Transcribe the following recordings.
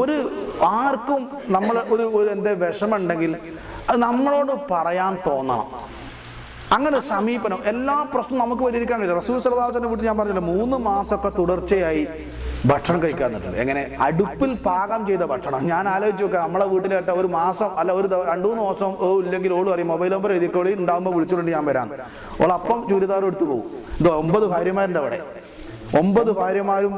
ഒരു ആർക്കും നമ്മൾ ഒരു ഒരു എന്താ വിഷമുണ്ടെങ്കിൽ അത് നമ്മളോട് പറയാൻ തോന്നണം. അങ്ങനെ സമീപനം എല്ലാ പ്രശ്നവും നമുക്ക് പരിഹരിക്കാനില്ല റസൂൽ സലദാസന്റെ വീട്ടിൽ ഞാൻ പറഞ്ഞില്ല മൂന്ന് മാസമൊക്കെ തുടർച്ചയായി ഭക്ഷണം കഴിക്കാൻ നിന്നിട്ടുണ്ട്. എങ്ങനെ? അടുപ്പിൽ പാകം ചെയ്ത ഭക്ഷണം. ഞാൻ ആലോചിച്ച് നോക്കാം നമ്മളെ വീട്ടിലേട്ട ഒരു മാസം അല്ല ഒരു രണ്ടു മൂന്ന് ദിവസം ഓ ഇല്ലെങ്കിൽ ഓൾ പറയും മൊബൈൽ നമ്പർ എഴുതിക്കോളി ഉണ്ടാകുമ്പോൾ വിളിച്ചുകൊണ്ട് ഞാൻ വരാം ഓളപ്പം ചുരിദാറും എടുത്തു പോകും. ഇത് ഒമ്പത് ഭാര്യമാരുടെ അവിടെ. ഒമ്പത് ഭാര്യമാരും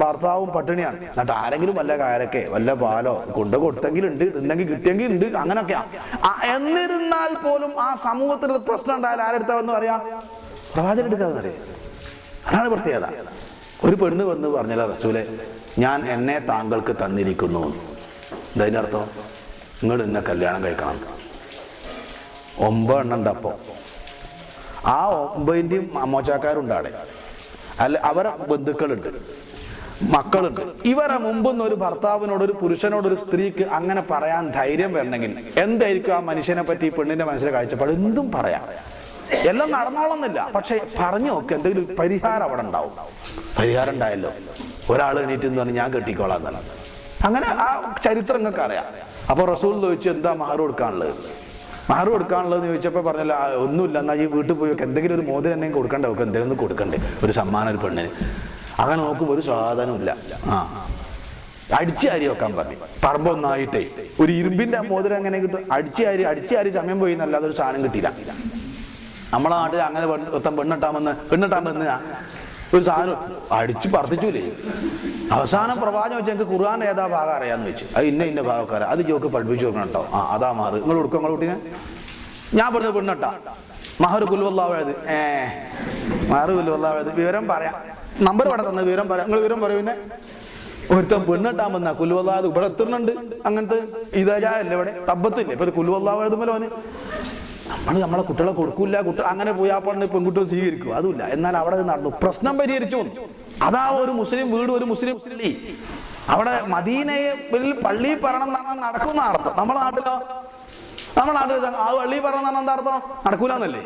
ഭർത്താവും പട്ടിണിയാണ്. എന്നിട്ട് ആരെങ്കിലും വല്ല കാരക്കെ വല്ല പാലോ കൊണ്ട് കൊടുത്തെങ്കിലും ഉണ്ട് തിന്നെങ്കിൽ കിട്ടിയെങ്കിൽ ഉണ്ട് അങ്ങനെയൊക്കെയാ ആ, എന്നിരുന്നാൽ പോലും ആ സമൂഹത്തിൽ പ്രശ്നം ഉണ്ടായാൽ ആരെടുത്താവെന്ന് പറയാ? പ്രവാചകൻ എടുക്കാവെന്ന് അറിയാം അതാണ് പ്രത്യേകത. ഒരു പെണ്ണ് വന്ന് പറഞ്ഞല്ല റസൂലെ ഞാൻ എന്നെ താങ്കൾക്ക് തന്നിരിക്കുന്നു. ഇതിന്റെ അർത്ഥം? നിങ്ങൾ എന്നെ കല്യാണം കഴിക്കണം. ഒമ്പതെണ്ണം ഉണ്ട് അപ്പോ ആ ഒമ്പതിന്റെയും അമ്മോച്ചാക്കാരുണ്ട് അല്ല അവരെ ബന്ധുക്കളുണ്ട് മക്കളുണ്ട്. ഇവരെ മുമ്പൊന്നും ഒരു ഭർത്താവിനോട് ഒരു പുരുഷനോട് ഒരു സ്ത്രീക്ക് അങ്ങനെ പറയാൻ ധൈര്യം വരണമെങ്കിൽ എന്തായിരിക്കും ആ മനുഷ്യനെ പറ്റി ഈ പെണ്ണിന്റെ മനസ്സിലെ കാഴ്ചപ്പാട്? എന്തും പറയാം. എല്ലാം നടന്നോളന്നില്ല. പക്ഷെ പറഞ്ഞു നോക്ക് എന്തെങ്കിലും പരിഹാരം അവിടെ ഉണ്ടാവും. പരിഹാരം ഉണ്ടായല്ലോ. ഒരാൾ എണീറ്റ് എന്ന് പറഞ്ഞ് ഞാൻ കെട്ടിക്കോളാം അങ്ങനെ ആ ചരിത്രം നിങ്ങൾക്ക് അറിയാം. അപ്പൊ റസൂൽ ചോദിച്ചു എന്താ മഹർ കൊടുക്കാനുള്ളത്? മഹർ കൊടുക്കാനുള്ളത് ചോദിച്ചപ്പോൾ പറഞ്ഞല്ല "ആ, ഒന്നുമില്ല എന്നാൽ ഈ വീട്ടിൽ പോയി. എന്തെങ്കിലും ഒരു മോതിരം എന്തെങ്കിലും കൊടുക്കണ്ടേ? ഒക്കെ എന്തെങ്കിലും കൊടുക്കണ്ടേ? ഒരു സമ്മാനം ഒരു പെണ്ണിന്. അങ്ങനെ നോക്കുമ്പോൾ ഒരു സാധനമില്ല ആ. അടിച്ചു അരി വെക്കാൻ പറഞ്ഞു. പറമ്പൊന്നായിട്ടേ. ഒരു ഇരുമ്പിന്റെ മോതിരം എങ്ങനെ കിട്ടും? അടിച്ചു അരി അടിച്ചു അരി സമയം പോയി എന്നല്ലാതെ ഒരു സാധനം കിട്ടിയില്ല. നമ്മളെ നാട്ടിൽ അങ്ങനെ ഒരുത്തൻ പെണ്ണിട്ടാമെന്ന് പെണ്ണിട്ടാമെന്ന് ഒരു സാധനം അടിച്ചു പറത്തിച്ചൂലേ? അവസാനം പ്രവാചകം വെച്ച് എനിക്ക് ഖുർആൻ ഏതാ ഭാഗം അറിയാന്ന് വെച്ചു. അത് ഇന്ന ഇന്ന ഭാഗമൊക്കെ അത് ജോക്ക് പഠിപ്പിച്ചു കൊടുക്കണം കേട്ടോ ആ അതാ മാറ്. നിങ്ങൾ കൊടുക്കും നിങ്ങൾ കുട്ടീനെ ഞാൻ പറഞ്ഞത് പെണ്ണട്ടാ മഹർ കുൽവല്ലാവഴത് ഏ മഹർ കുൽവല്ലാവഴത് വിവരം പറയാം. നമ്പർ ഇവിടെ തന്നെ വിവരം പറയാം. നിങ്ങൾ വിവരം പറയൂ പിന്നെ. ഒരുത്തൻ പെണ്ണിട്ടാൻ വന്ന കുൽവല്ലാതെ ഇവിടെ എത്തുന്നുണ്ട്. അങ്ങനത്തെ ഇതല്ലേ ഇവിടെ? തബ്ബത്തില്ലേ ഇപ്പൊ കുൽവല്ലാവ് എഴുതുമ്പോൾ അവന് നമ്മൾ നമ്മളെ കുട്ടികളെ കൊടുക്കൂല കുട്ടി അങ്ങനെ പോയി ആ പെണ്ണ് പെൺകുട്ടികൾ സ്വീകരിക്കും. അതുമില്ല. എന്നാൽ അവിടെ നടന്നു. പ്രശ്നം പരിഹരിച്ചു. അതാ ഒരു മുസ്ലിം വീട് ഒരു മുസ്ലിം മുസ്ലിം അവിടെ മദീനയിൽ പള്ളി പറയണം എന്നാണ് നടക്കുന്ന അർത്ഥം. നമ്മുടെ നാട്ടിലോ? നമ്മുടെ നാട്ടിൽ ആ പള്ളി പറയണം എന്താ അർത്ഥം? നടക്കൂലെന്നല്ലേ?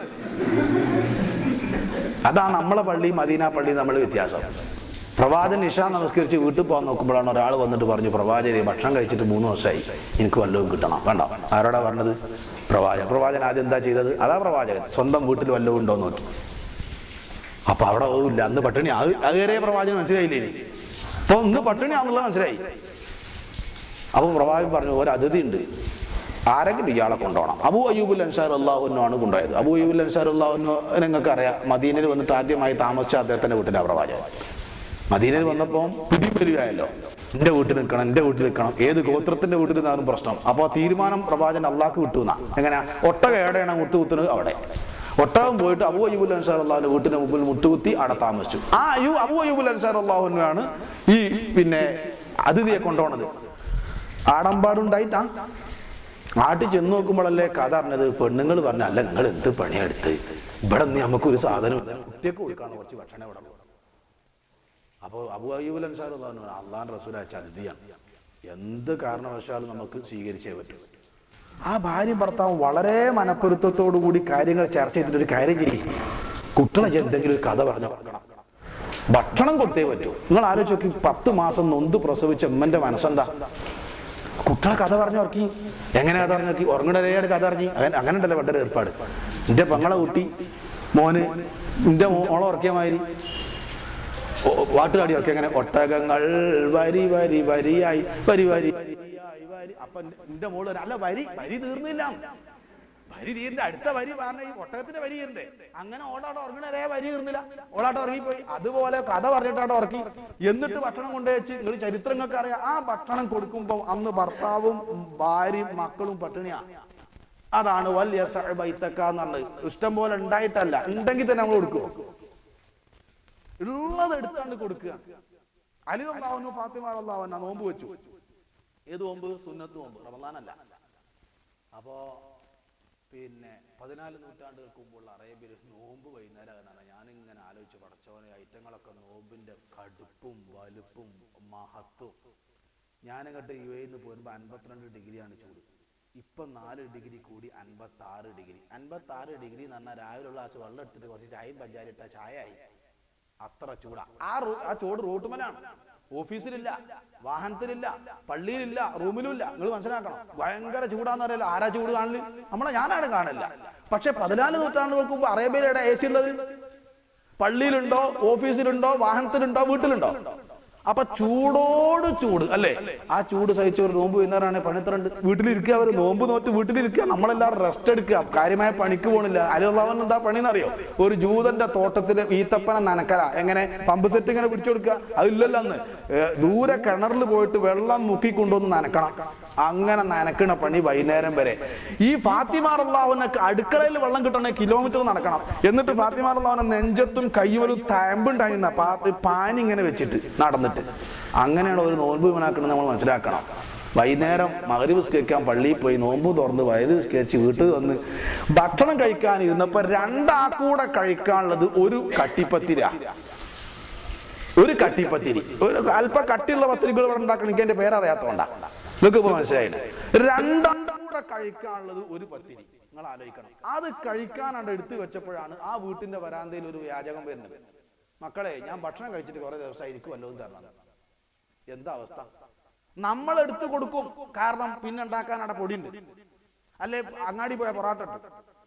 അതാ നമ്മളെ പള്ളി മദീന പള്ളി നമ്മൾ വ്യത്യാസം. പ്രവാചകൻ ഇഷ നമസ്കരിച്ച് വീട്ടിൽ പോകാൻ നോക്കുമ്പോഴാണ് ഒരാൾ വന്നിട്ട് പറഞ്ഞു പ്രവാചകരെ ഭക്ഷണം കഴിച്ചിട്ട് മൂന്ന് വർഷമായി എനിക്ക് വല്ലതും കിട്ടണം. വേണ്ട. ആരോടാ പറഞ്ഞത്? പ്രവാചകൻ പ്രവാചകൻ ആദ്യം എന്താ ചെയ്തത്? അതാ പ്രവാചകൻ സ്വന്തം വീട്ടിൽ വല്ലതും ഉണ്ടോ എന്ന് നോക്കി. അപ്പൊ അവിടെ ഇല്ല. അന്ന് പട്ടിണി അത് അതുവരെ പ്രവാചകൻ മനസ്സിലായില്ലേ ഇനി? അപ്പൊ ഇന്ന് പട്ടിണിയാന്നുള്ളത് മനസ്സിലായി. അപ്പൊ പ്രവാചകൻ പറഞ്ഞു ഒരു അതിഥി ഉണ്ട്. ആരെങ്കിലും ഇയാളെ കൊണ്ടുപോകണം. അബു അയ്യൂബുൽ അൻസാർ അള്ളാഹുനാണ് കൊണ്ടുപോയത്. അബു അയ്യൂബുൽ അൻസാർ അള്ളാഹുനു നിങ്ങൾക്ക് അറിയാം. മദീനയിൽ വന്നിട്ട് ആദ്യമായി താമസിച്ച അദ്ദേഹത്തിന്റെ വീട്ടിലാണ് പ്രവാചകൻ മദീനയിൽ വന്നപ്പോൾ പിടിപെരുകയല്ലോ എന്റെ വീട്ടിൽ നിൽക്കണം എന്റെ വീട്ടിൽ നിൽക്കണം. ഏത് ഗോത്രത്തിന്റെ വീട്ടിൽ നിന്നാലും പ്രശ്നം. അപ്പോൾ തീരുമാനം പ്രവാചകൻ അള്ളാഹ്ക്ക് വിട്ടുന്ന എങ്ങനെ ഒട്ടക എവിടെയാണ് മുട്ടുകുത്തുന്നത് അവിടെ. ഒട്ടകം പോയിട്ട് അബു അയ്യൂബുൽ അൻസാർ അള്ളാഹുന്റെ വീട്ടിന്റെ മുമ്പിൽ മുട്ടുകുത്തി അവിടെ താമസിച്ചു. ആ അയ്യൂ അബു അയ്യൂബുൽ അൻസാർ അള്ളാഹുനാണ് ഈ പിന്നെ അതിഥിയെ കൊണ്ടുപോണത്. ആടമ്പാടുണ്ടായിട്ടാ. നാട്ടിൽ ചെന്ന് നോക്കുമ്പോഴല്ലേ കഥ അറിഞ്ഞത്? പെണ്ണുങ്ങൾ പറഞ്ഞ അല്ല നിങ്ങൾ എന്ത് പണിയെടുത്ത് ഇവിടെ നിന്ന് നമുക്കൊരു സാധനം കുട്ടിയൊക്കെ കൊടുക്കാണ് കുറച്ച് ഭക്ഷണം ഇവിടെ അപ്പോൾ അബു അയ്യൂബ് അൻസാർ പറഞ്ഞു അള്ളാൻ റസൂൽ അതിഥിയാണ് എന്ത് കാരണവശാലും നമുക്ക് സ്വീകരിച്ചേ പറ്റൂ. ആ ഭാര്യ ഭർത്താവ് വളരെ മനപ്പൊരുത്തത്തോടു കൂടി കാര്യങ്ങൾ ചർച്ച ചെയ്തിട്ട് ഒരു കാര്യം ചെയ്യും. കുട്ടികളെ എന്തെങ്കിലും ഒരു കഥ പറഞ്ഞു ഭക്ഷണം കൊടുത്തേ പറ്റൂ. നിങ്ങൾ ആലോചിച്ച് നോക്കി പത്ത് മാസം നൊന്ത് പ്രസവിച്ച ഉമ്മന്റെ മനസ്സെന്താ? കുട്ടികളെ കഥ പറഞ്ഞു ഉറക്കി. എങ്ങനെ കഥ പറഞ്ഞു ഉറക്കി? ഉറങ്ങണരയുടെ കഥ പറഞ്ഞു. അങ്ങനെ അങ്ങനെ ഉണ്ടല്ലോ പണ്ടൊരു ഏർപ്പാട്. എന്റെ പെങ്ങളെ കുട്ടി മോന് എന്റെ മോളെ ഉറക്കിയ മാതിരി. ഓ- പാട്ടുപാടി ഒക്കെ അങ്ങനെ ഒട്ടകങ്ങൾ വരി വരി വരിയായി വരി വരി അപ്പൊ എന്റെ- മോൾ അല്ല വരി വരി തീർന്നില്ല. വരി തീരിന്റെ അടുത്ത വരി പറഞ്ഞ ഈ ഒട്ടകത്തിന്റെ വരി തീരണ്ടേ അങ്ങനെ ഓടാടെ ഉറങ്ങണേ വരി തീർന്നില്ല. ഓടാട്ട് ഉറങ്ങിപ്പോയി. അതുപോലെ കഥ പറഞ്ഞിട്ടാണ് ഉറക്കി. എന്നിട്ട് ഭക്ഷണം കൊണ്ടുവച്ച് നിങ്ങൾ ചരിത്രങ്ങൾക്ക് അറിയാം. ആ ഭക്ഷണം കൊടുക്കുമ്പോൾ അന്ന് ഭർത്താവും ഭാര്യയും മക്കളും പട്ടിണിയാ. അതാണ് വലിയ ബൈത്തക്ക പറഞ്ഞത്. ഇഷ്ടം പോലെ ഉണ്ടായിട്ടല്ല. ഉണ്ടെങ്കിൽ തന്നെ നമ്മൾ കൊടുക്കുമോ ഉള്ളത് എടുത്താണ്ട് കൊടുക്കുക. അലി അള്ളാഹുനു ഫാത്തിമ അള്ളാഹുന നോമ്പ് വെച്ചു. ഏത് നോമ്പ്? സുന്നത്ത് നോമ്പ്. റമദാനല്ല. അപ്പോ പിന്നെ പതിനാല് നൂറ്റാണ്ടുകൾക്ക് മുമ്പുള്ള അറേബ്യയിൽ നോമ്പ് വൈകുന്നേരം എന്നാണ് ഞാനിങ്ങനെ ആലോചിച്ച് പടച്ചവനെ ഐറ്റങ്ങളൊക്കെ നോമ്പിന്റെ കടുപ്പും വലുപ്പും മഹത്വം ഞാനങ്ങോട്ട് യു എന്ന് പോരുമ്പോൾ അൻപത്തിരണ്ട് ഡിഗ്രിയാണ് ചൂട്. ഇപ്പൊ നാല് ഡിഗ്രി കൂടി അൻപത്തി ആറ് ഡിഗ്രി. അൻപത്തി ആറ് ഡിഗ്രി എന്ന് പറഞ്ഞാൽ രാവിലെ ഉള്ള ഗ്ലാസ് വെള്ളം എടുത്തിട്ട് കുറച്ച് ചായയും പഞ്ചാരി ഇട്ട ചായ ആയി. അത്ര ചൂടാ. ആ ആ ചൂട് റോട്ടുമലാണ്. ഓഫീസിലില്ല വാഹനത്തിലില്ല പള്ളിയിലില്ല റൂമിലുമില്ല. നിങ്ങൾ മനസ്സിലാക്കണം. ഭയങ്കര ചൂടാന്ന് അറിയില്ല. ആരാ ചൂട് കാണില്ല നമ്മളെ ഞാനാണ് കാണില്ല പക്ഷെ പതിനാല് നൂറ്റാണ്ടുകൾക്ക് മുമ്പ് അറേബ്യയിലെ എ സി ഉള്ളത്? പള്ളിയിലുണ്ടോ ഓഫീസിലുണ്ടോ വാഹനത്തിലുണ്ടോ വീട്ടിലുണ്ടോ? അപ്പൊ ചൂടോട് ചൂട് അല്ലേ? ആ ചൂട് സഹിച്ച ഒരു നോമ്പ് വൈകുന്നേരമാണ് പണിത്തറുണ്ട് വീട്ടിലിരിക്കുക അവർ നോമ്പ് നോറ്റ് വീട്ടിലിരിക്കുക നമ്മളെല്ലാവരും റെസ്റ്റ് എടുക്കുക. കാര്യമായ പണിക്ക് പോണില്ല. അലുള്ളവൻ എന്താ പണിന്നറിയോ ഒരു ജൂതന്റെ തോട്ടത്തിലെ ഈത്തപ്പന നനക്കല. എങ്ങനെ? പമ്പ് സെറ്റ് ഇങ്ങനെ പിടിച്ചു കൊടുക്കുക. അതില്ലല്ലോ അന്ന്. ദൂരെ കിണറിൽ പോയിട്ട് വെള്ളം മുക്കിക്കൊണ്ടുവന്ന് നനക്കണം. അങ്ങനെ നനക്കണ പണി വൈകുന്നേരം വരെ. ഈ ഫാത്തിമാറുള്ളവനൊക്കെ അടുക്കളയിൽ വെള്ളം കിട്ടണേ കിലോമീറ്റർ നടക്കണം. എന്നിട്ട് ഫാത്തിമാറുള്ളവനെ നെഞ്ചത്തും കയ്യൊരു തയമ്പുണ്ടായിരുന്ന പാത്തി പാനിങ്ങനെ വെച്ചിട്ട് നടന്നിട്ട്. അങ്ങനെയാണ് ഒരു നോൻപ് ഇവനാക്കുന്നത് നമ്മൾ മനസ്സിലാക്കണം. വൈകുന്നേരം മകരി സ്കേക്കാൻ പള്ളിയിൽ പോയി നോമ്പ് തുറന്ന് വയറ് സ്കരിച്ച് വീട്ടിൽ വന്ന് ഭക്ഷണം കഴിക്കാൻ ഇരുന്നപ്പോ രണ്ടാക്കൂടെ കഴിക്കാനുള്ളത് ഒരു കട്ടിപ്പത്തിര. ഒരു കട്ടിപ്പത്തിരി. ഒരു അല്പ കട്ടിയുള്ള പത്തിരികൾ ഇവിടെ ഉണ്ടാക്കണം. എനിക്ക് എന്റെ പേരറിയാത്തോണ്ടാ. നിങ്ങൾക്ക് ഇപ്പൊ മനസ്സിലായില്ല? രണ്ടാം കൂടെ കഴിക്കാനുള്ളത് ഒരു പത്തിരി. നിങ്ങൾ ആലോചിക്കണം. അത് കഴിക്കാനാണ് എടുത്തു വെച്ചപ്പോഴാണ് ആ വീട്ടിന്റെ വരാന്തയിൽ ഒരു വ്യാജകം വരുന്നത്. മക്കളെ ഞാൻ ഭക്ഷണം കഴിച്ചിട്ട് കുറെ ദിവസമായി എനിക്ക് വല്ലതും തരണം. എന്താ അവസ്ഥ? നമ്മൾ എടുത്തു കൊടുക്കും. കാരണം പിന്നെ ഉണ്ടാക്കാൻ അവിടെ പൊടിയുണ്ട്. അല്ലെ അങ്ങാടി പോയ പൊറാട്ട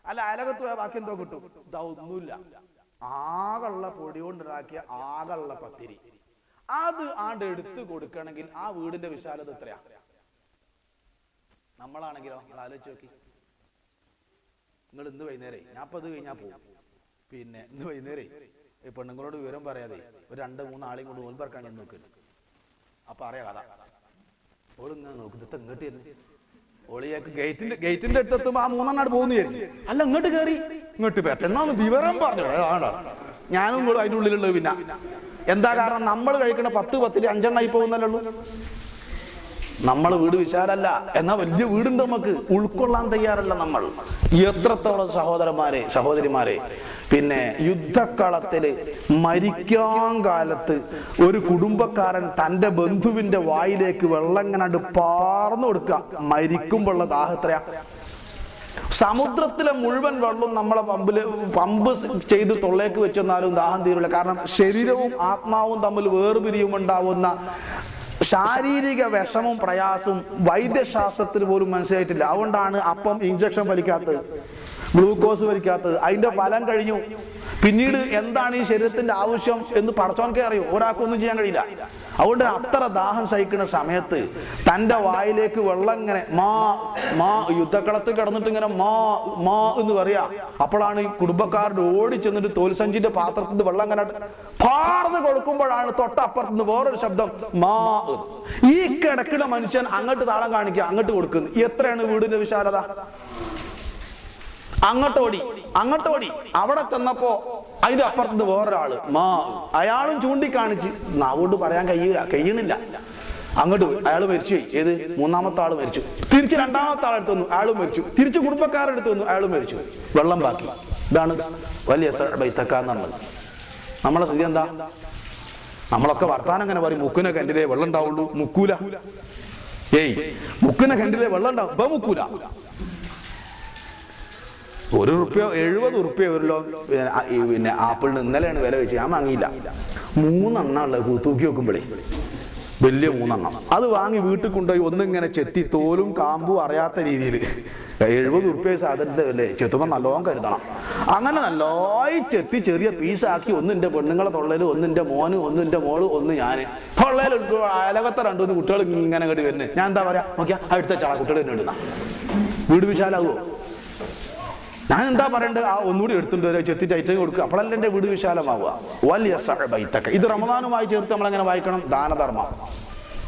അല്ല അയലകത്ത് പോയ ബാക്കി എന്തോ കിട്ടും. ഇതാ ആകെയുള്ള പൊടി കൊണ്ടുണ്ടാക്കിയ ആകെയുള്ള പത്തിരി. അത് ആണ്ട് എടുത്തു കൊടുക്കണമെങ്കിൽ ആ വീടിന്റെ വിശാലത എത്രയാ? നമ്മളാണെങ്കിലോ? നിങ്ങൾ ആലോചിച്ച് നോക്കി. നിങ്ങൾ ഇന്ന് വൈകുന്നേരം ഞാൻ ഇപ്പൊ കഴിഞ്ഞാ കഴിഞ്ഞാൽ പോകും പിന്നെ ഇന്ന് വൈകുന്നേരം ഈ പെണ്ണുങ്ങളോട് വിവരം പറയാതെ ഒരു രണ്ട് മൂന്ന് ആളെയും കൊണ്ട് നോൽപ്പറക്കാൻ ഞാൻ നോക്കുന്നു അപ്പൊ അറിയാം കഥ. ഓളിങ്ങനെ നോക്കുന്നത് ഇങ്ങോട്ട് വരുന്നു ഗേറ്റിന്റെ ഗേറ്റിന്റെ അടുത്തെത്തുമ്പോ ആ മൂന്നെണ്ണാട് പോകുന്നു വിചാരിച്ചു. അല്ല ഇങ്ങോട്ട് കയറി ഇങ്ങോട്ട് പറ്റുന്നാന്ന് വിവരം പറഞ്ഞു. അതാണ് ഞാനും കൂടെ അതിന്റെ ഉള്ളിലുള്ളത് പിന്നെ. എന്താ കാരണം? നമ്മൾ കഴിക്കുന്ന പത്ത് പത്തിൽ അഞ്ചെണ്ണായി ആയി ഉള്ളൂ. നമ്മൾ വീട് വിശാലല്ല. എന്നാ വലിയ വീടുണ്ട് നമുക്ക്. ഉൾക്കൊള്ളാൻ തയ്യാറല്ല നമ്മൾ. എത്രത്തോളം സഹോദരന്മാരെ സഹോദരിമാരെ പിന്നെ യുദ്ധക്കളത്തിൽ മരിക്കാൻ കാലത്ത് ഒരു കുടുംബക്കാരൻ തന്റെ ബന്ധുവിന്റെ വായിലേക്ക് വെള്ളം ഇങ്ങനെ പാർന്നു കൊടുക്കുക. മരിക്കുമ്പോഴുള്ള ദാഹത്രയാ സമുദ്രത്തിലെ മുഴുവൻ വെള്ളം നമ്മളെ പമ്പിൽ പമ്പ് ചെയ്ത് തൊള്ളേക്ക് വെച്ചെന്നാലും ദാഹം തീരില്ല കാരണം ശരീരവും ആത്മാവും തമ്മിൽ വേർപിരിയും ഉണ്ടാവുന്ന ശാരീരിക വിഷമവും പ്രയാസവും വൈദ്യശാസ്ത്രത്തിന് പോലും മനസ്സിലായിട്ടില്ല. അതുകൊണ്ടാണ് അപ്പം ഇഞ്ചക്ഷൻ വലിക്കാത്തത്. ഗ്ലൂക്കോസ് വലിക്കാത്തത് അതിന്റെ ഫലം കഴിഞ്ഞു. പിന്നീട് എന്താണ് ഈ ശരീരത്തിന്റെ ആവശ്യം എന്ന് പടച്ചോൻക്കേ അറിയൂ. ഒരാൾക്കൊന്നും ചെയ്യാൻ കഴിയില്ല. അതുകൊണ്ട് അത്ര ദാഹം സഹിക്കുന്ന സമയത്ത് തന്റെ വായിലേക്ക് വെള്ളം ഇങ്ങനെ മാ മാ യുദ്ധക്കളത്തിൽ കിടന്നിട്ട് ഇങ്ങനെ മാ മാ എന്ന് പറയാ. അപ്പോഴാണ് ഈ കുടുംബക്കാരുടെ ഓടി ചെന്നിട്ട് തോൽസഞ്ചിന്റെ പാത്രത്തിൽ വെള്ളം ഇങ്ങനെ പാർന്ന് കൊടുക്കുമ്പോഴാണ് തൊട്ടപ്പുറത്ത് നിന്ന് വേറൊരു ശബ്ദം മാ ഈ കിടക്കുന്ന മനുഷ്യൻ അങ്ങോട്ട് താളം കാണിക്കുക അങ്ങോട്ട് കൊടുക്കുന്നു. എത്രയാണ് വീടിന്റെ വിശാലത? അങ്ങോട്ടോടി അങ്ങോട്ടോടി. അവിടെ ചെന്നപ്പോ അതിന്റെ അപ്പുറത്ത് വേറൊരാൾ. മാ അയാളും ചൂണ്ടിക്കാണിച്ച് നാവോണ്ട് പറയാൻ കഴിയൂല കഴിയണില്ല. അങ്ങോട്ട് പോയി. അയാൾ മരിച്ചു പോയി. ഏത്? മൂന്നാമത്തെ ആൾ മരിച്ചു. തിരിച്ച് രണ്ടാമത്തെ ആളെടുത്ത് വന്നു. അയാളും മരിച്ചു. തിരിച്ച് കുടുംബക്കാരെടുത്ത് വന്നു. അയാളും മരിച്ചു വെള്ളം ബാക്കി. ഇതാണ് വലിയ ബൈത്തക്ക എന്നുള്ളത്. നമ്മളെ സ്ഥിതി എന്താ? നമ്മളൊക്കെ വർത്താനം അങ്ങനെ പറയും. മുക്കിനെ കണ്ടിലേ വെള്ളം ഉണ്ടാവുള്ളൂ. മുക്കൂല. ഏയ് മുക്കിനെ കണ്ടിലേ വെള്ളം ഉണ്ടാവും. ബമുക്കൂല മുക്കൂല ഒരു റുപ്യ എഴുപത് റുപ്യ ഒരു പിന്നെ ആപ്പിളിന് ഇന്നലെയാണ് വില വെച്ച് ഞാൻ വാങ്ങിയില്ല. മൂന്നെണ്ണ ഉള്ളത് തൂക്കി വെക്കുമ്പോഴേ വലിയ മൂന്നെണ്ണം. അത് വാങ്ങി വീട്ടിൽ കൊണ്ടുപോയി ഒന്നിങ്ങനെ ചെത്തി തോലും കാമ്പും അറിയാത്ത രീതിയിൽ. എഴുപത് റുപ്യ സാധനത്തില്ലേ ചെത്തുമ്പോൾ നല്ലോണം കരുതണം. അങ്ങനെ നല്ലോയി ചെത്തി ചെറിയ പീസാക്കി ഒന്ന് എന്റെ പെണ്ണുങ്ങളെ തൊള്ളയിൽ ഒന്ന് എന്റെ മോന് ഒന്ന് എന്റെ മോൾ ഒന്ന് ഞാൻ തൊള്ളയിൽ അലകത്തെ രണ്ടുമൂന്ന് കുട്ടികൾ ഇങ്ങനെ കേട്ട് വരുന്നത് ഞാൻ എന്താ പറയാ? നോക്കിയാ അടുത്ത ചാള കുട്ടികൾ തന്നെ ഇടുന്ന. വീട് വിശാലാകുമോ ഞാൻ എന്താ പറയണ്ടത് ആ ഒന്നുകൂടി എടുത്തിട്ട് വരെ ചെത്തിട്ട് ഐറ്റം കൊടുക്കുക അപ്പോഴല്ല എന്റെ വീട് വിശാലമാവുക. വലിയ ഇത് റമദാനുമായി ചേർത്ത് നമ്മളെങ്ങനെ വായിക്കണം? ദാനധർമ്മം.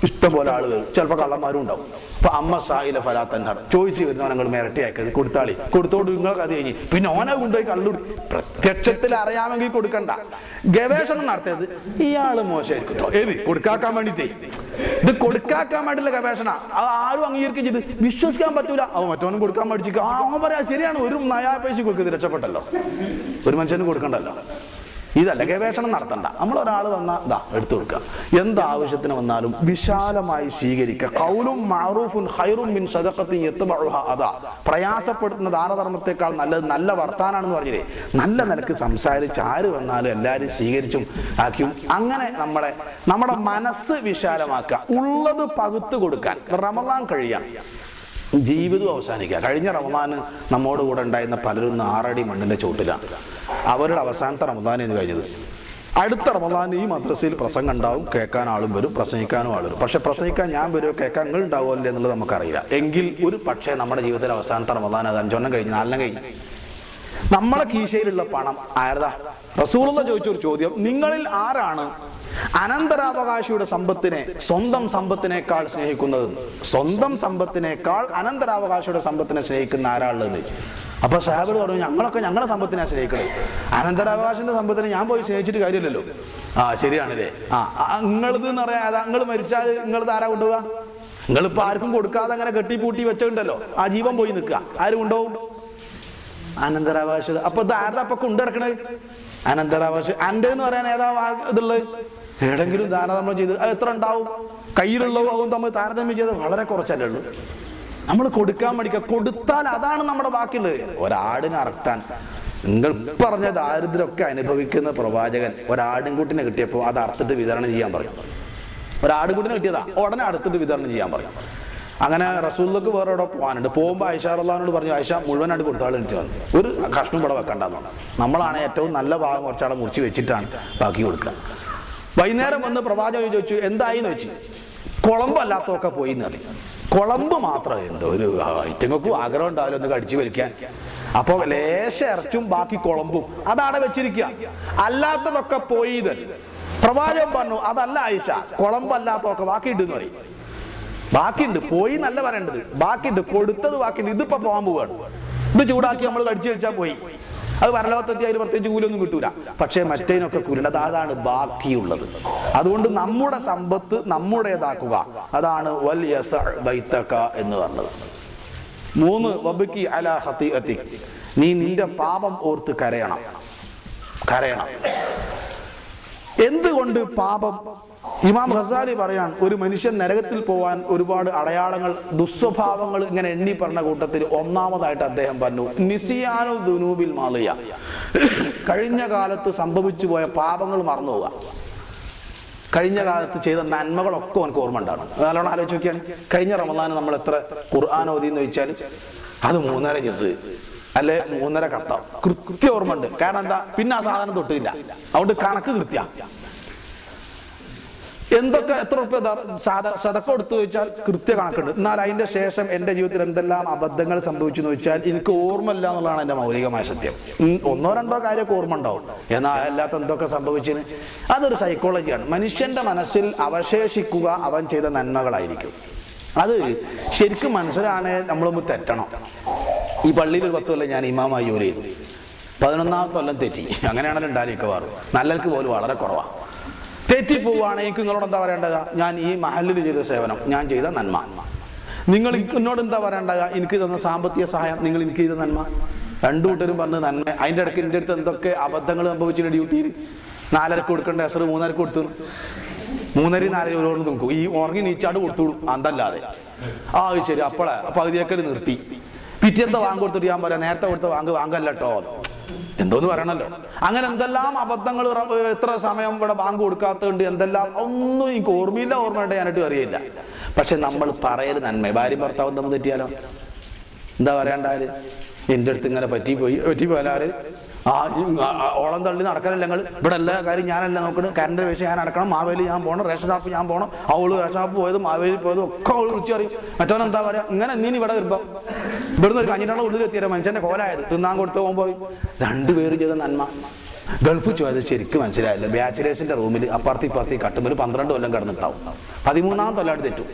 ഇഷ്ടംപോലെ ആളുകൾ. ചിലപ്പോൾ കള്ളന്മാരും ഉണ്ടാവും അപ്പൊ അമ്മ സായില ഫലാത്തന്നാർ ചോദിച്ചു വരുന്നവൻ ഞങ്ങൾ മിരട്ടിയാക്കരുത് കൊടുത്താളി. കൊടുത്തോണ്ട് നിങ്ങൾ അത് കഴിഞ്ഞ്. പിന്നെ ഓനെ കൊണ്ടുപോയി കള്ളു പ്രത്യക്ഷത്തിൽ അറിയാമെങ്കിൽ കൊടുക്കണ്ട. ഗവേഷണം നടത്തിയത് ഇയാൾ മോശമായിരിക്കും ഏത്? കൊടുക്കാക്കാൻ വേണ്ടിട്ടേ. ഇത് കൊടുക്കാക്കാൻ വേണ്ടിയുള്ള ഗവേഷണ. അത് ആരും അംഗീകരിക്കും ചെയ്ത്. വിശ്വസിക്കാൻ പറ്റൂല. അവ മറ്റവനും കൊടുക്കാൻ പഠിച്ചിരിക്കും ആ പറയാ ശരിയാണ്. ഒരു നയാ പൈസ കൊടുക്കുന്നത് രക്ഷപ്പെട്ടല്ലോ. ഒരു മനുഷ്യനും കൊടുക്കണ്ടല്ലോ. ഇതല്ല ഗവേഷണം നടത്തണ്ട. നമ്മൾ ഒരാൾ വന്നാൽ ഇതാ എടുത്തു കൊടുക്കുക എന്ത് ആവശ്യത്തിന് വന്നാലും വിശാലമായി സ്വീകരിക്കുക കൗലും മിൻ പ്രയാസപ്പെടുത്തുന്ന ദാനധർമ്മത്തെക്കാൾ നല്ലത് നല്ല വർത്താനാണെന്ന് പറഞ്ഞില്ലേ? നല്ല നിലയ്ക്ക് സംസാരിച്ച് ആര് വന്നാലും എല്ലാവരും സ്വീകരിച്ചും ആക്കിയും അങ്ങനെ നമ്മളെ നമ്മുടെ മനസ്സ് വിശാലമാക്കുക. ഉള്ളത് പകുത്തു കൊടുക്കാൻ. റമദാൻ കഴിയാൻ ജീവിതം അവസാനിക്കുക. കഴിഞ്ഞ റമദാന് നമ്മോട് കൂടെ ഉണ്ടായിരുന്ന പലരും ആറടി മണ്ണിന്റെ ചോട്ടിലാണ് അവരുടെ അവസാനത്തെ റമദാൻ എന്ന് കഴിഞ്ഞത്. അടുത്ത റമദാൻ ഈ മദ്രസയിൽ പ്രസംഗം ഉണ്ടാവും കേൾക്കാൻ ആളും വരും പ്രസംഗിക്കാനും ആളും പക്ഷെ പ്രസംഗിക്കാൻ ഞാൻ വരുമോ കേൾക്കാൻ നിങ്ങൾ ഉണ്ടാവുമല്ലോ എന്നുള്ളത് നമുക്കറിയില്ല. എങ്കിൽ ഒരു പക്ഷേ നമ്മുടെ ജീവിതത്തിലെ അവസാനത്തെ റമദാൻ അത് അഞ്ചെണ്ണം കഴിഞ്ഞ് നാലെണ്ണം കഴിഞ്ഞ്. നമ്മളെ കീശയിലുള്ള പണം ആരതാ? റസൂലുള്ള ചോദിച്ചൊരു ചോദ്യം. നിങ്ങളിൽ ആരാണ് അനന്തരാവകാശിയുടെ സമ്പത്തിനെ സ്വന്തം സമ്പത്തിനേക്കാൾ സ്നേഹിക്കുന്നത്. സ്വന്തം സമ്പത്തിനേക്കാൾ അനന്തരാവകാശിയുടെ സമ്പത്തിനെ സ്നേഹിക്കുന്ന ആരാളുള്ളത് അപ്പൊ സാഹിബ് പറഞ്ഞു ഞങ്ങളൊക്കെ ഞങ്ങളുടെ സമ്പത്തിനെ സ്നേഹിക്കണം. അനന്തരാവകാശിന്റെ സമ്പത്തിനെ ഞാൻ പോയി സ്നേഹിച്ചിട്ട് കാര്യമില്ലല്ലോ. ആ ശരിയാണല്ലേ. ആ നിങ്ങളത് എന്ന് പറയാ നിങ്ങൾ മരിച്ചാൽ നിങ്ങളത് ആരാ കൊണ്ടുപോവാ നിങ്ങളിപ്പോ ആർക്കും കൊടുക്കാതെ അങ്ങനെ കെട്ടിപ്പൂട്ടി വെച്ചിട്ടുണ്ടല്ലോ ആ ജീവൻ പോയി നിൽക്കുക. ആരും കൊണ്ടുപോകും? അനന്തരാവകാശ അപ്പൊ ഇത് ആരുടെ അപ്പൊ കൊണ്ടിറക്കണത് അനന്തരാവകാശ അന്റെ എന്ന് പറയാൻ ഏതാ ഇതുള്ളത്? ഏതെങ്കിലും താരതമ്യം ചെയ്ത് അത് എത്ര ഉണ്ടാവും? കയ്യിലുള്ളവും തമ്മിൽ താരതമ്യം ചെയ്ത് വളരെ കുറച്ചല്ലേ ഉള്ളൂ. നമ്മൾ കൊടുക്കാൻ മടിക്കുക കൊടുത്താൽ അതാണ് നമ്മുടെ ബാക്കിയുള്ളത്. ഒരാടിനെ അറക്കാൻ. നിങ്ങൾ പറഞ്ഞ ദാരിദ്ര്യമൊക്കെ അനുഭവിക്കുന്ന പ്രവാചകൻ ഒരാടിൻകുട്ടിനെ കിട്ടിയപ്പോൾ അത് അറുത്തിട്ട് വിതരണം ചെയ്യാൻ പറയും. ഒരാടുകുട്ടിനെ കിട്ടിയതാ ഉടനെ അടുത്തിട്ട് വിതരണം ചെയ്യാൻ പറയും. അങ്ങനെ റസൂലിലേക്ക് വേറെ എവിടെ പോകാനുണ്ട്? പോകുമ്പോൾ ഐഷ പറഞ്ഞു ഐഷ മുഴുവനായിട്ട് കൊടുത്താൾ എനിക്ക് വന്നു ഒരു കഷ്ണം ഇവിടെ വെക്കേണ്ടതാണ് നമ്മളാണ് ഏറ്റവും നല്ല ഭാഗം കുറച്ചാളെ മുറിച്ച് വെച്ചിട്ടാണ് ബാക്കി കൊടുക്കുക. വൈകുന്നേരം വന്ന് പ്രവാചകൻ ചോദിച്ചു എന്തായി? വെച്ചു കുളമ്പല്ലാത്തതൊക്കെ പോയി എന്ന് പറയും കുളമ്പ് മാത്രം എന്തോ ഒരു ഐറ്റങ്ങൾക്കും ആഗ്രഹം ഉണ്ടാവില്ല ഒന്ന് കടിച്ചു വലിക്കാൻ. അപ്പൊ ലേശ ഇറച്ചും ബാക്കി കുളമ്പും. അതാണ് വെച്ചിരിക്കുക. അല്ലാത്തതൊക്കെ പോയി ഇത് പ്രവാചകൻ പറഞ്ഞു അതല്ല ആയിഷ കുളമ്പല്ലാത്തതൊക്കെ ബാക്കിയിട്ടെന്ന് പറയും. ബാക്കിയുണ്ട് പോയി നല്ല പറയേണ്ടത്. ബാക്കിയുണ്ട് കൊടുത്തത് ബാക്കി ഇതിപ്പോ പോകാൻ പോവാണ്. ഇത് ചൂടാക്കി നമ്മൾ കടിച്ചു കഴിച്ചാൽ പോയി. അത് പരലോകത്തെത്തി അതിൽ പ്രത്യേകിച്ച് കൂലൊന്നും കിട്ടൂല. പക്ഷേ മറ്റേനൊക്കെ കൂലുണ്ട് അതാണ് ബാക്കിയുള്ളത്. അതുകൊണ്ട് നമ്മുടെ സമ്പത്ത് നമ്മുടേതാക്കുക. അതാണ് വൽ യസ എന്ന് പറഞ്ഞത്. മൂന്ന് നീ നിന്റെ പാപം ഓർത്ത് കരയണം. കരയണം. എന്തുകൊണ്ട് പാപം? ഇമാം ഖസാലി പറയാൻ ഒരു മനുഷ്യൻ നരകത്തിൽ പോവാൻ ഒരുപാട് അടയാളങ്ങൾ ദുസ്വഭാവങ്ങൾ ഇങ്ങനെ എണ്ണി പറഞ്ഞ കൂട്ടത്തിൽ ഒന്നാമതായിട്ട് അദ്ദേഹം പറഞ്ഞു നിസിയാനു ദുനൂബിൽ മാളിയ. കഴിഞ്ഞ കാലത്ത് സംഭവിച്ചു പോയ പാപങ്ങൾ മറന്നു പോവുക. കഴിഞ്ഞ കാലത്ത് ചെയ്ത നന്മകളൊക്കെ അവനക്ക് ഓർമ്മ ഉണ്ടാണ് നല്ലോണം ആലോചിച്ച് നോക്കിയാണ് കഴിഞ്ഞ റമദാന് നമ്മൾ എത്ര ഖുർആൻ ഓതി എന്ന് ചോദിച്ചാൽ അത് മൂന്നര ജ്യൂസ് അല്ലെ മൂന്നര കത്ത. കൃത്യ ഓർമ്മ ഉണ്ട് കാരണം എന്താ? പിന്നെ ആ സാധനം തൊട്ടില്ല. അതുകൊണ്ട് കണക്ക് കൃത്യ. എന്തൊക്കെ എത്ര റുപ്യ സതക്ക കൊടുത്തു ചോദിച്ചാൽ കൃത്യ കണക്കുണ്ട്. എന്നാൽ അതിന്റെ ശേഷം എന്റെ ജീവിതത്തിൽ എന്തെല്ലാം അബദ്ധങ്ങൾ സംഭവിച്ചു എന്ന് വെച്ചാൽ എനിക്ക് ഓർമ്മയില്ല എന്നുള്ളതാണ് എന്റെ മൗലികമായ സത്യം. ഒന്നോ രണ്ടോ കാര്യമൊക്കെ ഓർമ്മ ഉണ്ടാവും എന്നാൽ അല്ലാത്ത എന്തൊക്കെ സംഭവിച്ചതിന്? അതൊരു സൈക്കോളജിയാണ് മനുഷ്യന്റെ മനസ്സിൽ അവശേഷിക്കുക അവൻ ചെയ്ത നന്മകളായിരിക്കും. അത് ശരിക്കും മനസ്സിലാണ് നമ്മളൊന്ന് തെറ്റണം. ഈ പള്ളിയിൽ ഒരു പത്ത് കൊല്ലം ഞാൻ ഇമാമായി ജോലി ചെയ്തു. പതിനൊന്നാമത്തെ കൊല്ലം തെറ്റി. അങ്ങനെയാണല്ലോ ഉണ്ടായി മിക്കവാറും. നല്ലൽക്ക് പോലും വളരെ കുറവാണ് തെറ്റിപ്പോവാണ് എനിക്ക് നിങ്ങളോട് എന്താ പറയേണ്ടത്? ഞാൻ ഈ മഹലിൽ ചെയ്ത സേവനം ഞാൻ ചെയ്ത നന്മ. നിങ്ങൾ എന്നോട് എന്താ പറയേണ്ടത്? എനിക്ക് തന്ന സാമ്പത്തിക സഹായം നിങ്ങൾ എനിക്ക് ചെയ്ത നന്മ. രണ്ടു കൂട്ടരും പറഞ്ഞ് നന്മ. അതിന്റെ ഇടയ്ക്ക് എന്റെ അടുത്ത് എന്തൊക്കെ അബദ്ധങ്ങൾ സംഭവിച്ചിട്ട് ഡ്യൂട്ടിയിൽ? നാലരക്ക് കൊടുക്കേണ്ട എസർ മൂന്നരക്ക് കൊടുത്തു. മൂന്നര നാലര ഓരോന്ന് നോക്കും ഈ ഉറങ്ങി നീച്ചാട് കൊടുത്തു അതല്ലാതെ. ആ ശരി. അപ്പോളെ പകുതിയൊക്കെ നിർത്തി. പിറ്റേത്തെ വാങ്ങ് കൊടുത്തിട്ട് ഞാൻ പറയാം നേരത്തെ കൊടുത്ത വാങ്ങ് വാങ്ങല്ല എന്തോന്ന് പറയണല്ലോ. അങ്ങനെ എന്തെല്ലാം അബദ്ധങ്ങൾ എത്ര സമയം ഇവിടെ ബാങ്ക് കൊടുക്കാത്തതുണ്ട് എന്തെല്ലാം ഒന്നും എനിക്ക് ഓർമ്മയില്ല ഓർമ്മയുണ്ട് ഞാനായിട്ട് അറിയില്ല. പക്ഷെ നമ്മൾ പറയൽ നന്മ. ഭാര്യ ഭർത്താവും തമ്മിൽ തെറ്റിയാലോ? എന്താ പറയണ്ടാൽ എന്റെ അടുത്ത് ഇങ്ങനെ പറ്റി പോയി പറ്റി പോയാൽ ആ, ഓളം തള്ളി നടക്കാനല്ല ഞങ്ങൾ ഇവിടെ എല്ലാ കാര്യം ഞാനല്ല നോക്കണം. കറണ്ട് വേഷം ഞാൻ അടക്കണം മാവേലി ഞാൻ പോകണം റേഷൻ ഷാപ്പ് ഞാൻ പോകണം അവൾ റേഷൻ ഷാപ്പ് പോയത് മാവേലി പോയത് ഒക്കെ അവൾ വിളിച്ചു പറയും മറ്റവൻ എന്താ പറയാ? ഇങ്ങനെ നീ ഇവിടെ വരുമ്പോ ഇവിടുന്ന് ഒരു കഞ്ഞിട്ടാണ് ഉള്ളിൽ എത്തിയ മനുഷ്യന്റെ കോലായത്. തിന്നാൻ കൊടുത്ത് പോകുമ്പോൾ രണ്ടുപേരും ചെയ്ത നന്മ. ഗൾഫ് ചോദിച്ചത് ശരിക്കും മനസ്സിലായില്ല. ബാച്ചിലേഴ്സിന്റെ റൂമിൽ അപ്പുറത്തി ഇപ്പുറത്തി കട്ടുമ്പോൾ പന്ത്രണ്ട് കൊല്ലം കിടന്നിട്ടാവും പതിമൂന്നാം കൊല്ലമായിട്ട് തെറ്റും.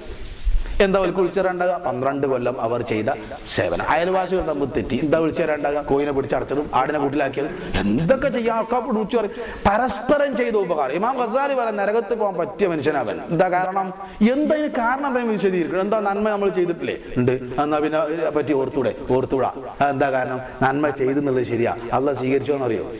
എന്താ അവർക്ക് വിളിച്ചേരേണ്ടത് പന്ത്രണ്ട് കൊല്ലം അവർ ചെയ്ത സേവനം. അയൽവാസികൾ തമ്മിൽ തെറ്റി. എന്താ വിളിച്ചേരേണ്ടത് കോയിനെ പിടിച്ചടച്ചതും ആടിനെ കൂട്ടിലാക്കിയതും. എന്തൊക്കെ ചെയ്യാം? ഒക്കെ വിളിച്ചു പറയും. പരസ്പരം ചെയ്ത ഉപകാരം. ഇമാം ഗസാലി വരെ നരകത്ത് പോകാൻ പറ്റിയ മനുഷ്യനാവൻ. എന്താ കാരണം? എന്താ കാരണം എന്താ വിശദീകരിക്കണം. എന്താ നന്മ നമ്മൾ ചെയ്തിട്ടില്ലേ? ഉണ്ട്. എന്നാ പിന്നെ പറ്റി ഓർത്തൂടെ? ഓർത്തൂടാ. എന്താ കാരണം? നന്മ ചെയ്തെന്നുള്ളത് ശരിയാ. അല്ല സ്വീകരിച്ചോന്നറിയോ?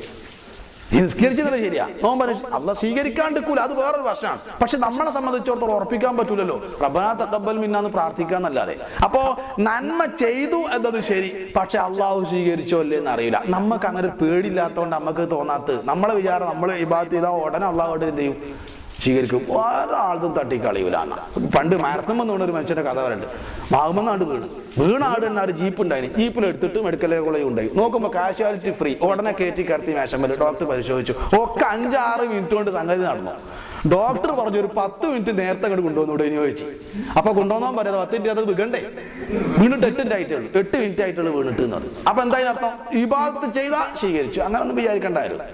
നിസ്കരിച്ചതല്ല ശരിയാ. നോമ്പ് അല്ല സ്വീകരിക്കാണ്ടിരിക്കൂല അത് വേറൊരു വശമാണ് പക്ഷെ നമ്മളെ സംബന്ധിച്ചിടത്തോളം ഉറപ്പിക്കാൻ പറ്റൂലല്ലോ. റബ്ബനാ തക്കബൽ മിന്നാന്ന് പ്രാർത്ഥിക്കാന്നല്ലാതെ അപ്പോ നന്മ ചെയ്തു എന്നത് ശരി പക്ഷെ അള്ളാഹു സ്വീകരിച്ചോ അല്ലേ എന്ന് അറിയില്ല. നമുക്ക് അങ്ങനെ പേടിയില്ലാത്തതുകൊണ്ട് നമുക്ക് തോന്നാത്തത്. നമ്മളെ വിചാരം നമ്മൾ ഇബാത്ത് ചെയ്താൽ ഉടനെ അള്ളാഹു എന്ത് ചെയ്യും? സ്വീകരിക്കും. ഒരാൾക്കും തട്ടിക്കളയൂലാണ് പണ്ട് മരത്തുമ്പോൾ എന്ന് ഒരു മനുഷ്യന്റെ കഥ പറയുന്നുണ്ട്. മാകുമെന്നാണ്ട് വീണ്. വീണ ആട് തന്നെ ഒരു ജീപ്പ് ഉണ്ടായി ജീപ്പിൽ എടുത്തിട്ട് മെഡിക്കൽ കോളേജ് ഉണ്ടായി. നോക്കുമ്പോൾ കാഷ്വാലിറ്റി ഫ്രീ ഉടനെ കയറ്റി കിടത്തി മേശമ്പൽ ഡോക്ടർ പരിശോധിച്ചു. ഒക്കെ അഞ്ചാറ് മിനിറ്റ് കൊണ്ട് സംഗതി നടന്നു. ഡോക്ടർ പറഞ്ഞു ഒരു പത്ത് മിനിറ്റ് നേരത്തെ അങ്ങോട്ട് കൊണ്ടുവന്നൂടെ ഇനി ചോദിച്ചു അപ്പൊ കൊണ്ടുവന്നാൻ പറയാതെ പത്ത് മിനിറ്റ് അത് വീകണ്ടേ. വീണിട്ട് എട്ട് മിനിറ്റ് ആയിട്ടുള്ളൂ എട്ട് മിനിറ്റ് ആയിട്ടുള്ളൂ വീണിട്ട് അപ്പൊ എന്തായാലും അർത്ഥം? ഈ ഭാഗത്ത് ചെയ്താൽ സ്വീകരിച്ചു. അങ്ങനെ ഒന്നും വിചാരിക്കണ്ടായിരുന്നു.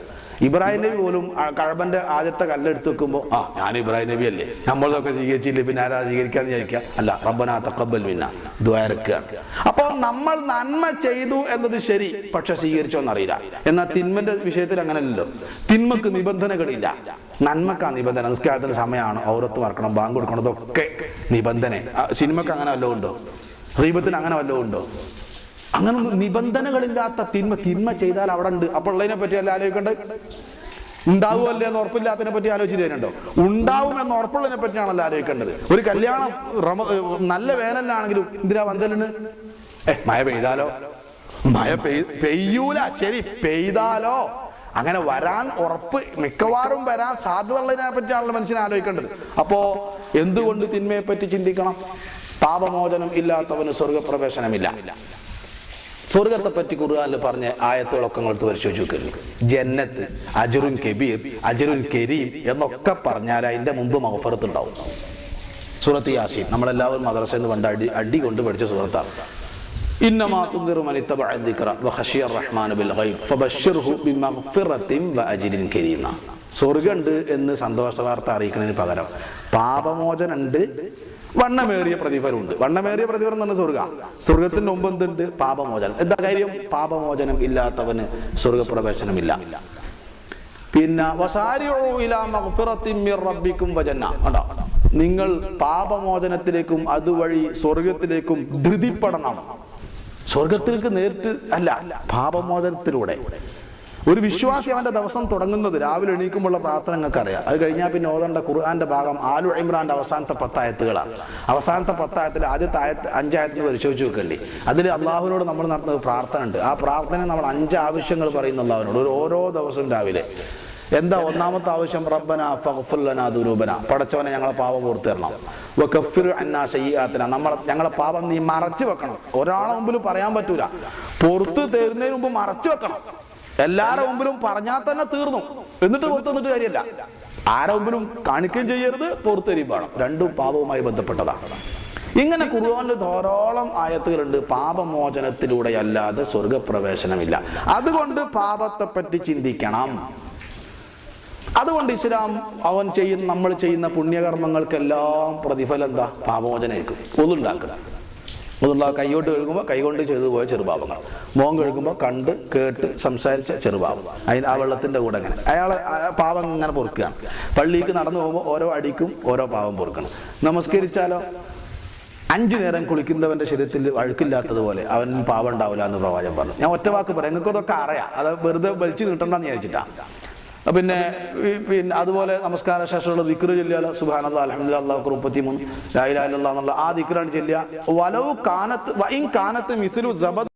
ഇബ്രാഹിം നബി പോലും കഴമ്പന്റെ ആദ്യത്തെ കല്ലെടുത്ത് വെക്കുമ്പോൾ ആ ഞാൻ ഇബ്രാഹിം നബി അല്ലേ നമ്മളതൊക്കെ സ്വീകരിച്ചില്ലേ? പിന്നെ ആരാ സ്വീകരിക്കാന്ന് വിചാരിക്കുക അല്ല റബ്ബനാ തക്കബൽ മിന്ന. ദ്വാരക്കാണ് അപ്പോൾ നമ്മൾ നന്മ ചെയ്തു എന്നത് ശരി പക്ഷെ സ്വീകരിച്ചോന്നറിയില്ല എന്നാൽ തിന്മന്റെ വിഷയത്തിൽ അങ്ങനല്ലോ തിന്മക്ക് നിബന്ധനകളില്ല. നന്മക്കാ നിബന്ധന നിസ്കാരത്തിന് സമയമാണ്. ഔറത്ത് മറക്കണം ബാങ്ക് കൊടുക്കണം ഇതൊക്കെ നിബന്ധന. സിനിമക്ക് അങ്ങനെ വല്ലതും ഉണ്ടോ? റീബത്തിന് അങ്ങനെ വല്ലതും ഉണ്ടോ? അങ്ങനെ നിബന്ധനകളില്ലാത്ത തിന്മ തിന്മ ചെയ്താൽ അവിടെ ഉണ്ട്. അപ്പോൾ ഉള്ളതിനെ പറ്റി അല്ല ആലോചിക്കണ്ടേ? ഉണ്ടാവുമല്ലേ എന്ന് ഉറപ്പില്ലാത്തതിനെ പറ്റി ആലോചിച്ച് തരുന്നുണ്ടോ? ഉണ്ടാവും എന്ന് ഉറപ്പുള്ളതിനെ പറ്റിയാണല്ലോ ആലോചിക്കേണ്ടത്. ഒരു കല്യാണം റമ നല്ല വേനലാണെങ്കിലും ഇന്ദിരാ വന്തലിന് ഏ മഴ പെയ്താലോ? മഴ പെയ് പെയ്യൂല. ശരി പെയ്താലോ. അങ്ങനെ വരാൻ ഉറപ്പ് മിക്കവാറും വരാൻ സാധ്യതയുള്ളതിനെ പറ്റിയാണല്ലോ മനുഷ്യനെ ആലോചിക്കേണ്ടത്. അപ്പോ എന്തുകൊണ്ട് തിന്മയെ പറ്റി ചിന്തിക്കണം? പാപമോചനം ഇല്ലാത്തവന് സ്വർഗപ്രവേശനമില്ല സ്വർഗത്തെ പറ്റി ഖുർആാനിൽ പറഞ്ഞ ആയത്തുകളൊക്കെ നിങ്ങൾക്ക് വെച്ചു നോക്കരുത് ജന്നത്ത് അജുറുൻ കബീർ അജുറുൻ കരീം എന്നൊക്കെ പറഞ്ഞാൽ അതിന്റെ മുമ്പ് മഹഫറത്ത് ഉണ്ടാവും സുഹൃത്ത് യാസീൻ നമ്മളെല്ലാവരും മദ്രസ എന്ന് പണ്ട് അടി അടി കൊണ്ട് പഠിച്ച സുഹൃത്താണ് സ്വർഗുണ്ട് എന്ന് സന്തോഷ വാർത്ത അറിയിക്കുന്നതിന് പകരം. പാപമോചനുണ്ട് വണ്ണമേറിയ പ്രതിഫലമുണ്ട്. വണ്ണമേറിയ പ്രതിഫലം തന്നെ സ്വർഗ. സ്വർഗത്തിന് മുമ്പ് എന്തുണ്ട്? പാപമോചനം. എന്താ കാര്യം? പാപമോചനം ഇല്ലാത്തവന് സ്വർഗപ്രവേശനമില്ല. പിന്നെ കണ്ടോ? നിങ്ങൾ പാപമോചനത്തിലേക്കും അതുവഴി സ്വർഗത്തിലേക്കും ധൃതിപ്പെടണം. സ്വർഗത്തിലേക്ക് നേരിട്ട് അല്ല പാപമോചനത്തിലൂടെ. ഒരു വിശ്വാസി അവന്റെ ദിവസം തുടങ്ങുന്നത് രാവിലെ എണീക്കുമ്പോഴുള്ള പ്രാർത്ഥന നിങ്ങൾക്ക് അറിയാം അത് കഴിഞ്ഞാൽ പിന്നെ ഓതേണ്ട ഖുർആാന്റെ ഭാഗം ആലു ഇമ്രാന്റെ അവസാനത്തെ പത്തായത്തുകളാണ്. അവസാനത്തെ പത്തായത്തിൽ ആദ്യത്തെ ആയത്ത് അഞ്ചായത്തിൽ പരിശോധിച്ച് വെക്കേണ്ടി അതിൽ അള്ളാഹുവിനോട് നമ്മൾ നടത്തുന്ന പ്രാർത്ഥന ഉണ്ട് ആ പ്രാർത്ഥന നമ്മൾ അഞ്ച് ആവശ്യങ്ങൾ പറയുന്ന അള്ളാഹുവിനോട്. ഒരു ഓരോ ദിവസവും രാവിലെ. എന്താ ഒന്നാമത്തെ ആവശ്യം? റബ്ബന ഫുല്ലന ദുരൂബന പടച്ചവനെ ഞങ്ങളെ പാപം പൂർത്തി തരണം വകഫിർ അന്നാ നമ്മളെ ഞങ്ങളെ പാപം നീ മറച്ചു വെക്കണം. ഒരാളെ മുമ്പിൽ പറയാൻ പറ്റൂല. പുറത്ത് തരുന്നതിന് മുമ്പ് മറച്ചു വെക്കണം. എല്ലാരുടെ മുമ്പിലും പറഞ്ഞാൽ തന്നെ തീർന്നു. എന്നിട്ട് പുറത്തുനിന്നിട്ട് കാര്യമല്ല. ആരുടെ മുമ്പിലും കാണിക്കുകയും ചെയ്യരുത് പുറത്തെരിയും വേണം. രണ്ടും പാപവുമായി ബന്ധപ്പെട്ടതാണ്. ഇങ്ങനെ ഖുർആനിൽ ധാരാളം ആയത്തുകളുണ്ട്. പാപമോചനത്തിലൂടെ അല്ലാതെ സ്വർഗപ്രവേശനമില്ല അതുകൊണ്ട് പാപത്തെ പറ്റി ചിന്തിക്കണം. അതുകൊണ്ട് ഇസ്ലാം അവൻ ചെയ്യുന്ന നമ്മൾ ചെയ്യുന്ന പുണ്യകർമ്മങ്ങൾക്കെല്ലാം പ്രതിഫലം എന്താ? പാപമോചനമായിരിക്കും ഒന്നുണ്ടാക്കുക ഒന്നുള്ള കൈയോട്ട് കഴുകുമ്പോൾ കൈകൊണ്ട് ചെയ്തു പോയ ചെറുപാപങ്ങൾ. മോൻ കഴുകുമ്പോൾ കണ്ട് കേട്ട് സംസാരിച്ച ചെറുപാപം. അതിന് ആ വെള്ളത്തിന്റെ കൂടെ അങ്ങനെ. അയാൾ പാപം ഇങ്ങനെ പൊറുക്കുകയാണ്. പള്ളിക്ക് നടന്നു പോകുമ്പോൾ ഓരോ അടിക്കും ഓരോ പാപം പൊറുക്കണം. നമസ്കരിച്ചാലോ? അഞ്ചു നേരം കുളിക്കുന്നവന്റെ ശരീരത്തിൽ അഴുക്കില്ലാത്തതുപോലെ അവൻ പാവം ഉണ്ടാവില്ല എന്ന് പ്രവാചകൻ പറഞ്ഞു. ഞാൻ ഒറ്റ വാക്ക് പറയാം. നിങ്ങൾക്ക് ഇതൊക്കെ അറിയാം. അത് വെറുതെ വലിച്ചു നീട്ടണ്ടെന്ന് വിചാരിച്ചിട്ടാ. പിന്നെ പിന്നെ അതുപോലെ നമസ്കാര ശേഷമുള്ള ദിക്റ് ചൊല്ലിയ സുബാനല്ല അലഹമ്മദ് അള്ളാഹു മുപ്പത്തി മൂന്ന് ലായിലാ എന്നുള്ള ആ ദിക്റാണ് ചൊല്ലുക. വലവ് കാനത്ത് വൈൻ കാനത്ത് മിസിലു സബദ്